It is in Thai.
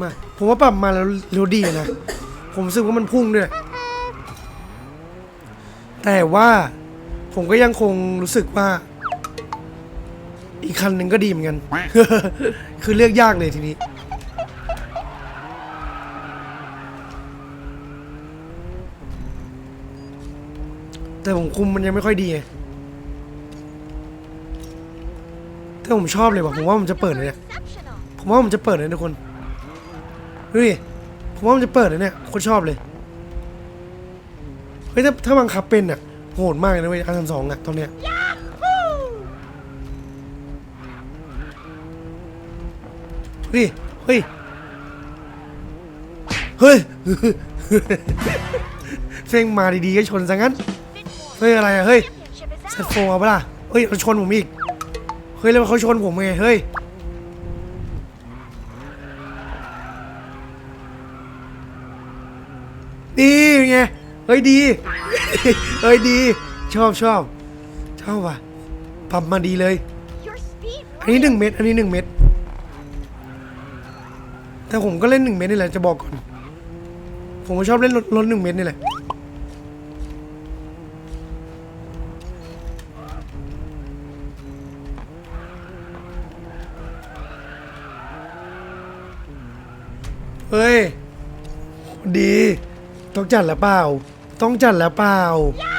มาผมว่าปรับมาแล้วเร็วดีนะ ผมรู้สึกว่ามันพุ่งด้วย แต่ว่าผมก็ยังคงรู้สึกว่า อีกคันหนึ่งก็ดีเหมือนกัน คือเลือกยากเลยทีนี้แต่ผมคุมมันยังไม่ค่อยดีแต่ผมชอบเลยว่ะผมว่ามันจะเปิดเลยเนี่ยผมว่ามันจะเปิดเลยทุกคน ดูดิผมว่ามันจะเปิดเลยเนี่ยโคนชอบเลย เฮ้ยถ้าถ้าบังคับเป็นอะโหดมากเลยนะเว้ยอาร์สองอะตอนเนี้ยดูดิเฮ้ย เฮ้ยเฟ้งมาดีๆก็ชนซะงั้น เฮ้ยอะไรอะเฮ้ยเซตโฟเอาปะล่ะเฮ้ยมันชนผมอีก เฮ้ยแล้วเขาชนผมไงเฮ้ย ดีไงเฮ้ยดีเฮ้ยดี ชอบชอบชอบว่ะปรับมาดีเลย อันนี้หนึ่งเม็ดอันนี้หนึ่งเม็ดแต่ผมก็เล่นหนึ่งเม็ดนี่แหละจะบอกก่อน ผมก็ชอบเล่นรถรถหนึ่งเม็ดนี่แหละเฮ้ย ดี ต้องจัดแล้วเปล่า ต้องจัดแล้วเปล่า yeah!